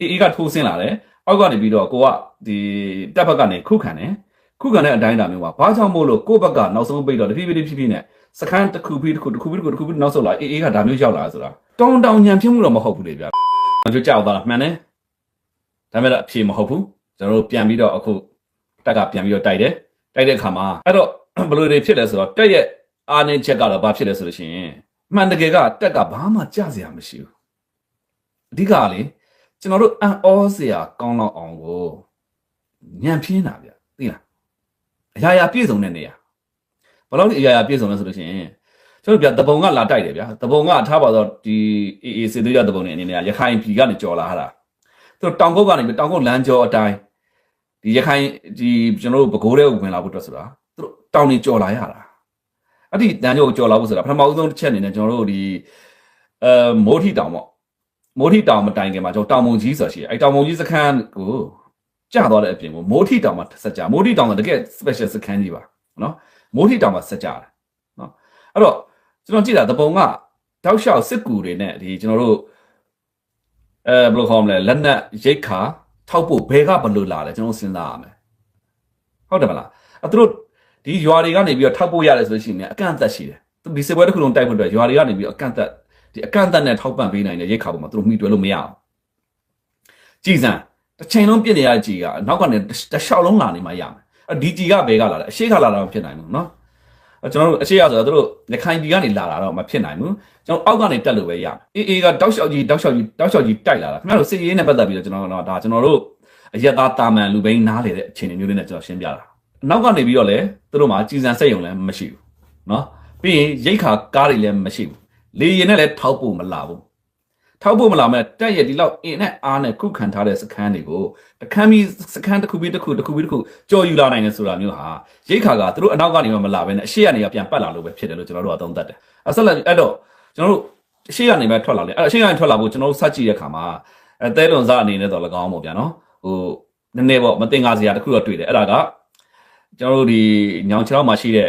အေးအေးကထိုးဆင်းလာတယ်အောက်ကနေပြီးတော့ကိုကဒီတက်ဘက်ကနေခုခံတယ်ခုခံတဲ့အတိုင်းအတာမျိုးပါဘာကြောင့်မို့လို့ကိုယ့်ဘက်ကနောက်ဆုံးပိတ်တော့တဖြည်းဖြည်းဖြည်းဖြည်းနဲ့စခန်းတစ်ခုပြီးတစ်ခုတစ်ခုပြီးတစ်ခုတစ်ခုပြီးနောက်ဆုံးလာအေးအေးကဒါမျိုးရောက်လာဆိုတာတောင်းတောင်းညံဖြစ်မှုတော့မဟုတ်ဘူးလေဗျာမပြောကြောက်သွားတာမှန်တယ်ဒါပေမဲ့အဖြေမဟုတ်ဘူးကျွန်တော်တို့ပြန်ပြီးတော့အခုတက်ကပြန်ပြီးတော့တိုက်တယ်တိုက်တဲ့အခါမှာအဲ့တော့ဘယ်လိုတွေဖြစ်လဲဆိုတော့တက်ရဲ့အားနေချက်ကတော့ဘာဖြစ်လဲဆိုလို့ရှိရင်မှန်တကယ်ကတက်ကဘာမှကြစရာမရှိဘူးအဓိကကလေ ကျွန်တော်တို့အံ့ဩစရာကောင်းတော့အောင်ကိုညံပြင်းတာဗျသိလားအရာရာပြည့်စုံတဲ့နေရာဘယ်လောက်ဒီအရာရာပြည့်စုံလဲဆိုလို့ရှိရင်ကျွန်တော်တို့ဗျတပုံကလာတိုက်တယ်ဗျတပုံကထားပါတော့ဒီအေးအေးစေသွေးရတပုံနေအနေနဲ့ရခိုင်ပြည်ကနေကြော်လာတာသူတောင်ကုတ်ကနေတောင်ကုတ်လမ်းကျော်အတိုင်းဒီရခိုင်ဒီကျွန်တော်တို့ပဲခူးတဲ့ဝင်လာဖို့အတွက်ဆိုတာသူတို့တောင်နေကြော်လာရတာအဲ့ဒီလမ်းကျော်ကိုကြော်လာဖို့ဆိုတာပထမဦးဆုံးတစ်ချက်အနေနဲ့ကျွန်တော်တို့ဒီအဲမိုးထီတောင်ပေါ့ မိုးထီတောင်မတိုင်ခင်မှာကျွန်တော်တောင်မုံကြီးဆိုရှိတယ်အဲတောင်မုံကြီးစခန်းကိုကြာသွားတဲ့အပြင်ကိုမိုးထီတောင်မှာဆက်ကြမိုးထီတောင်ကတကယ် special စခန်းကြီးပါနော်မိုးထီတောင်မှာဆက်ကြတယ်နော်အဲ့တော့ကျွန်တော်ကြည့်တာတပုံကတောက်လျှောက်စစ်ကူတွေနဲ့ဒီကျွန်တော်တို့အဲဘယ်လိုခေါ်မလဲလက်နက်ရိတ်ခါထောက်ဖို့ဘယ်ကဘယ်လိုလာလဲကျွန်တော်စဉ်းစားရမယ်ဟုတ်တယ်မလားအဲသူတို့ဒီရွာတွေကနေပြီးတော့ထောက်ဖို့ရတယ်ဆိုလို့ရှိရင်အကန့်အသတ်ရှိတယ်သူဒီစစ်ပွဲတစ်ခုလုံးတိုက်ဖို့အတွက်ရွာတွေကနေပြီးတော့အကန့်အသတ် ဒီအကန့်အသတ်နဲ့ထောက်ပံ့ပေးနိုင်တဲ့ရိတ်ခါပေါ်မှာသူတို့မှီတွယ်လို့မရအောင်ကြည်စံတစ်ချိန်လုံးပြစ်နေရတဲ့ကြည်ကနောက်ကနေတစ်လျှောက်လုံးလာနေမှရမယ်အဲဒီကြည်ကဘယ်ကလာလဲအရှိကလာတာမဖြစ်နိုင်ဘူးเนาะကျွန်တော်တို့အရှိရဆိုတော့တို့ရခိုင်ပြည်ကနေလာတာတော့မဖြစ်နိုင်ဘူးကျွန်တော်အောက်ကနေတက်လို့ပဲရမယ်အေးအေးကတောက်လျှောက်ကြီးတောက်လျှောက်ကြီးတောက်လျှောက်ကြီးတိုက်လာတာခင်ဗျားတို့စစ်ရေးနဲ့ပတ်သက်ပြီးတော့ကျွန်တော်တို့ဒါကျွန်တော်တို့အယက်သားတာမန်လူဘိန်းနားလေတဲ့အခြေအနေမျိုးလေးနဲ့ကျွန်တော်ရှင်းပြတာနောက်ကနေပြီးတော့လေတို့မှာကြည်စံစိတ်ယုံလည်းမရှိဘူးเนาะပြီးရင်ရိတ်ခါကားတွေလည်းမရှိဘူး လေရင်နဲ့လည်းထောက်ဖို့မလာဘူးထောက်ဖို့မလာမဲ့တက်ရဲ့ဒီလောက်အင်းနဲ့အားနဲ့ခုခံထားတဲ့စခန်းတွေကိုတခန်းပြီးစခန်းတစ်ခုပြီးတစ်ခုတစ်ခုပြီးတစ်ခုကြော်ယူလာနိုင်တယ်ဆိုတာမျိုးဟာရိတ်ခါကသူတို့အနောက်ကနေမှမလာဘဲနဲ့အရှိကနေပြန်ပတ်လာလို့ပဲဖြစ်တယ်လို့ကျွန်တော်တို့ကသုံးသပ်တယ်အဆက်လက်အဲ့တော့ကျွန်တော်တို့အရှိကနေပဲထွက်လာလေအဲ့အရှိကနေထွက်လာဖို့ကျွန်တော်တို့စကြည့်တဲ့ခါမှာအဲတဲလွန်စားအနေနဲ့တော့၎င်းပေါ့ဗျာနော်ဟိုနည်းနည်းပေါ့မတင်ကားစရာတစ်ခုတော့တွေ့တယ်အဲ့ဒါကကျွန်တော်တို့ဒီညောင်ချောင်းမှာရှိတဲ့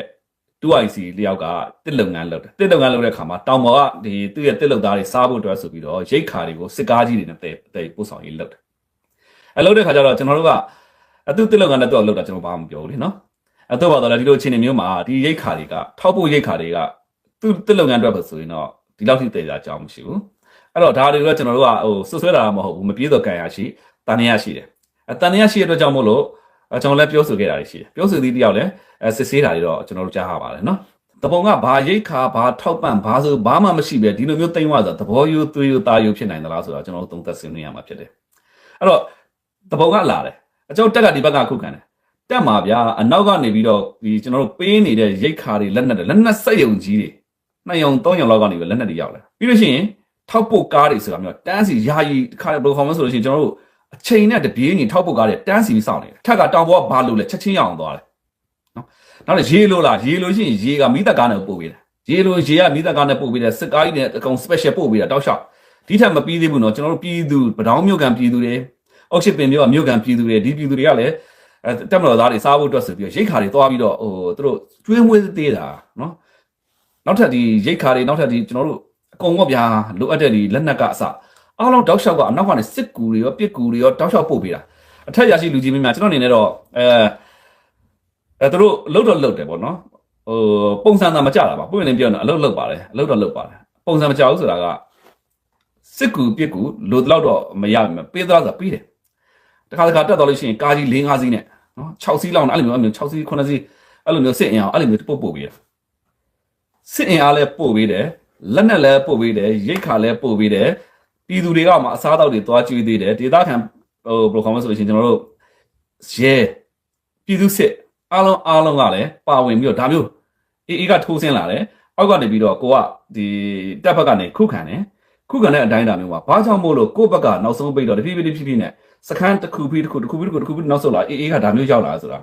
2IC လျောက်ကတစ်လုပ်ငန်းလုပ်တယ်တစ်လုပ်ငန်းလုပ်တဲ့ခါမှာတောင်ပေါ်ကဒီသူ့ရဲ့တစ်လုပ်သားတွေစားဖို့အတွက်ဆိုပြီးတော့ရိတ်ခါတွေကိုစစ်ကားကြီးတွေနဲ့တဲ့တဲ့ပို့ဆောင်ရေးလုပ်တယ်အဲလုပ်တဲ့ခါကျတော့ကျွန်တော်တို့ကအသူတစ်လုပ်ငန်းနဲ့တော့လုပ်တာကျွန်တော်ဘာမှမပြောဘူးလေနော်အဲတော့ပါတော့လေဒီလိုအခြေအနေမျိုးမှာဒီရိတ်ခါတွေကထောက်ဖို့ရိတ်ခါတွေကသူ့တစ်လုပ်ငန်းအတွက်ပဲဆိုရင်တော့ဒီလောက်ထိတည်ကြအကြောင်းမရှိဘူးအဲ့တော့ဒါတွေတော့ကျွန်တော်တို့ကဟိုဆွဆွဲတာမဟုတ်ဘူးမပြေတော့ကန်ရရှိတန်ရရှိတယ်အဲတန်ရရှိတဲ့အတွက်ကြောင့်မို့လို့ အဲကျွန်တော်လည်းပြောဆိုခဲ့တာတွေရှိတယ်ပြောဆိုသည့်တယောက်လည်းအဲစစ်ဆေးတာတွေတော့ကျွန်တော်တို့ကြားရပါတယ်နော်တပုံကဘာရိတ်ခါဘာထောက်ပံ့ဘာဆိုဘာမှမရှိပဲဒီလိုမျိုးတိမ်ဝဆိုသဘောယူသွေးယူသားယူဖြစ်နိုင်သလားဆိုတော့ကျွန်တော်တို့သုံးသပ်ဆွေးနွေးရမှာဖြစ်တယ်အဲ့တော့တပုံကလာတယ်အကျောင်းတက်ကဒီဘက်ကခုခံတယ်တက်မှာဗျာအနောက်ကနေပြီးတော့ဒီကျွန်တော်တို့ပေးနေတဲ့ရိတ်ခါတွေလက်နက်တွေလက်နက်စက်ယုံကြီးတွေနှစ်ယုံသုံးယုံလောက်ကနေပြီးလက်နက်တွေရောက်လာပြီးလို့ရှိရင်ထောက်ပို့ကားတွေဆိုတာမျိုးတန်းစီယာယီတစ်ခါဘယ်လိုခေါ်မလဲဆိုလို့ရှိရင်ကျွန်တော်တို့ အချိန်နဲ့တပြေးညီထောက်ပို့ကားတွေတန်းစီပြီးစောင့်နေတယ်ထက်ကတောင်ပေါ်ကဘာလို့လဲချက်ချင်းရအောင်သွားတယ်နော်နောက်လည်းရေလိုလားရေလိုရှိရင်ရေကမိသက်ကားနဲ့ပို့ပေးတယ်ရေလိုရေကမိသက်ကားနဲ့ပို့ပေးတယ်စစ်ကားကြီးနဲ့အကောင် special ပို့ပေးတာတောက်လျှောက်ဒီထက်မပြီးသေးဘူးနော်ကျွန်တော်တို့ပြည်သူဗဒေါင်းမြို့ကန်ပြည်သူတွေအောက်ရှိပင်မြို့ကမြို့ကန်ပြည်သူတွေဒီပြည်သူတွေကလည်းအဲတက်မတော်သားတွေစားဖို့အတွက်ဆိုပြီးရိတ်ခါတွေသွားပြီးတော့ဟိုသူတို့ကျွေးမွေးသေးတာနော်နောက်ထပ်ဒီရိတ်ခါတွေနောက်ထပ်ဒီကျွန်တော်တို့အကုန်ကဗျာလိုအပ်တဲ့ဒီလက်နက်ကအစ အားလုံးတောက်လျှောက်ကအနောက်ကနေစစ်ကူတွေရောပြစ်ကူတွေရောတောက်လျှောက်ပို့ပေးတာအထက်ရရှိလူကြီးမင်းများကျွန်တော်အနေနဲ့တော့အဲအဲသူတို့လှုပ်တော့လှုပ်တယ်ပေါ့နော်ဟိုပုံစံသာမကြတာပါပုံရင်ပြောနေအလှုပ်လှုပ်ပါတယ်အလှုပ်တော့လှုပ်ပါတယ်ပုံစံမကြဘူးဆိုတာကစစ်ကူပြစ်ကူလိုတော့တော့မရဘူးပေးသလားဆိုပေးတယ်တခါတခါတက်တော့လို့ရှိရင်ကားကြီး၄၅စီးနဲ့နော်6စီးလောက်နဲ့အဲ့လိုမျိုးအဲ့လို6စီး9စီးအဲ့လိုမျိုးစစ်အင်အောင်အဲ့လိုမျိုးပို့ပို့ပေးတယ်စစ်အင်အားလည်းပို့ပေးတယ်လက်နက်လည်းပို့ပေးတယ်ရိတ်ခါလည်းပို့ပေးတယ် ပြည်သူတွေကမှအစားအသောက်တွေသွားကျွေးသေးတယ်ဒေသခံဟိုဘယ်လိုခေါ်မလဲဆိုလို့ရှိရင်ကျွန်တော်တို့ရဲပြည်သူစစ်အားလုံးအားလုံးကလည်းပါဝင်ပြီးတော့ဒါမျိုးအေးအေးကထိုးဆင်းလာတယ်အောက်ကနေပြီးတော့ကိုကဒီတက်ဘက်ကနေခုခံတယ်ခုခံတဲ့အတိုင်းအတာမျိုးပါဘာကြောင့်မို့လို့ကိုယ့်ဘက်ကနောက်ဆုံးပိတ်တော့တဖြည်းဖြည်းဖြည်းဖြည်းနဲ့စခန်းတစ်ခုပြီးတစ်ခုတစ်ခုပြီးတစ်ခုတစ်ခုပြီးနောက်ဆုံးလာအေးအေးကဒါမျိုးရောက်လာဆိုတာ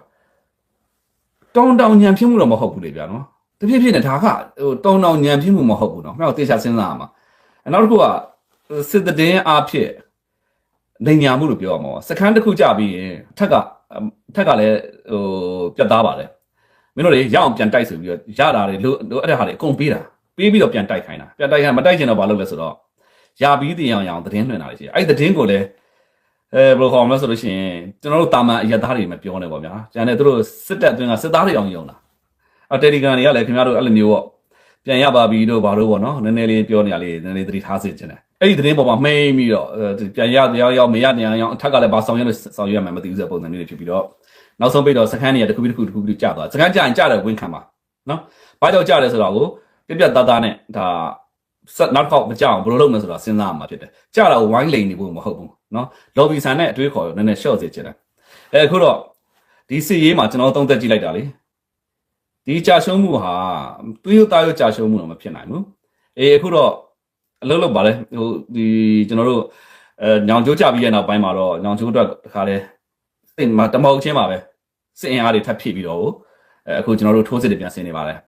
တောင်းတောင်းညံဖြစ်မှုတော့မဟုတ်ဘူးလေဗျာနော်တဖြည်းဖြည်းနဲ့ဒါကဟိုတောင်းတောင်းညံဖြစ်မှုမဟုတ်ဘူးနော်မှောက်တေချာစဉ်းစားရမှာနောက်တစ်ခုက စစ်တည်င်းအားဖြင့်နေညာမှုလို့ပြောရမှာပါစခန်းတစ်ခုကြပြီးရင်ထက်ကထက်ကလည်းဟိုပြတ်သားပါတယ်မင်းတို့တွေရအောင်ပြန်တိုက်ဆိုပြီးတော့ရတာတွေလို့အဲ့ဒါဟာတွေအကုန်ပေးတာပေးပြီးတော့ပြန်တိုက်ခိုင်းတာပြန်တိုက်ခိုင်းမတိုက်ချင်တော့ဘာလုပ်လဲဆိုတော့ရပြီးတင်အောင်ရအောင်သတင်းလွှင့်တာတွေရှိတယ်အဲ့ဒီသတင်းကိုလည်းအဲဘယ်လိုခေါ်မလဲဆိုလို့ရှိရင်ကျွန်တော်တို့တာမန်အရက်သားတွေမပြောနဲ့ပေါ့ဗျာ။ကျန်တဲ့သူတို့စစ်တပ်အတွင်းကစစ်သားတွေအောင်ယုံတာ။အတယ်လီဂရမ်တွေကလည်းခင်ဗျားတို့အဲ့လိုမျိုးပေါ့ပြန်ရပါပြီတို့ဘာလို့ပေါ့နော်။နည်းနည်းလေးပြောနေရလေးနည်းနည်းသတိထားစေချင်တယ်။ အဲ့ဒီသတင်းပေါ်မှာမှိန်ပြီးတော့အဲပြန်ရတရားရောက်မရတရားရောက်အထက်ကလည်းဘာဆောင်ရွက်လို့ဆောင်ရွက်မှမသိဘူးဆိုတဲ့ပုံစံမျိုးတွေဖြစ်ပြီးတော့နောက်ဆုံးပိတ်တော့စခန်းတွေကတစ်ခုပြီးတစ်ခုတစ်ခုပြီးကြာသွားစခန်းကြာရင်ကြာတယ်ဝင်ခံပါနော်။ဘာကြောင့်ကြာတယ်ဆိုတော့ကိုပြပြတသားနဲ့ဒါဆက်နောက်တစ်ခေါက်မကြောက်ဘယ်လိုလုပ်မလဲဆိုတော့စဉ်းစားမှာဖြစ်တယ်။ကြာတော့ဝိုင်းလိန်နေဖို့မဟုတ်ဘူးနော်။ lobby ဆန်နဲ့အတွေးခေါ်ရနည်းနည်း short စေချင်တယ်။အဲအခုတော့ဒီစီရေးမှာကျွန်တော်သုံးသက်ကြည့်လိုက်တာလေ။ဒီကြာရှုံးမှုဟာတွေးရသားရကြာရှုံးမှုတော့မဖြစ်နိုင်ဘူး။အေးအခုတော့ အလုပ်လုပ်ပါလေဟိုဒီကျွန်တော်တို့အဲညောင်ကျိုးကြပြီးရဲ့နောက်ပိုင်းမှာတော့ညောင်ကျိုးအတွက်တခါလဲစိတ်မှာတမောက်ချင်းပါပဲစစ်အင်အားတွေထပ်ဖြည့်ပြီးတော့အဲအခုကျွန်တော်တို့ထိုးစစ်တွေပြန်ဆင်းနေပါတယ်